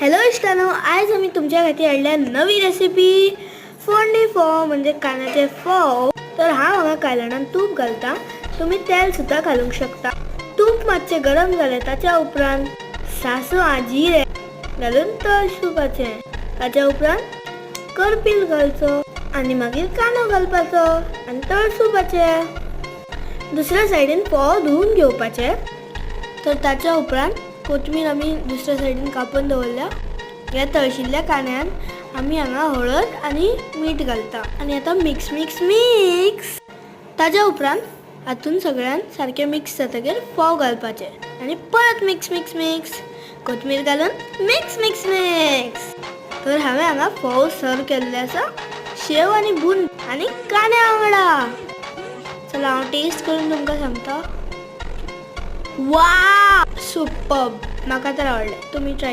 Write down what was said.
Hello इष्टानो आज आम्ही तुमच्या खातीर हाडल्या नवी रेसिपी फोडणी फोव म्हणजे कानाचे फोव तर हांव हांगा कायलाणान तूप घालता. तुम्ही तेल सुद्दां घालूंक शकता. तूप मातशें गरम जालें ताच्या उपरांत सासू आजिरे घालून तळ तळसुपाचें ताच्या उपरांत करपील घालचो आनी मागीर कांदो घालपाचो आनी तळसुपाचें दुसऱ्या सायडीन फोव धुवून घेवपाचे तर ताच्या उपरांत कोथमीर आमी दुसऱ्या सायडीन कापून दवरल्या ह्या तळशिल्ल्या कांद्यान आमी हांगा हळद आनी मीठ घालता. आनी आतां मिक्स मिक्स मिक्स ताज्या उपरांत हातून सगळ्यान सारकें मिक्स जातकीर फोव घालपाचे. आनी परत मिक्स मिक्स मिक्स कोथमीर घालून मिक्स मिक्स मिक्स तर हांवें हांगा फोव सर्व केल्ले आसा शेव आनी बून आनी कांद्या वांगडा चला हांव टेस्ट करून तुमकां सांगता. वा सुपर म्हाका तर आवडलें तुमी ट्राय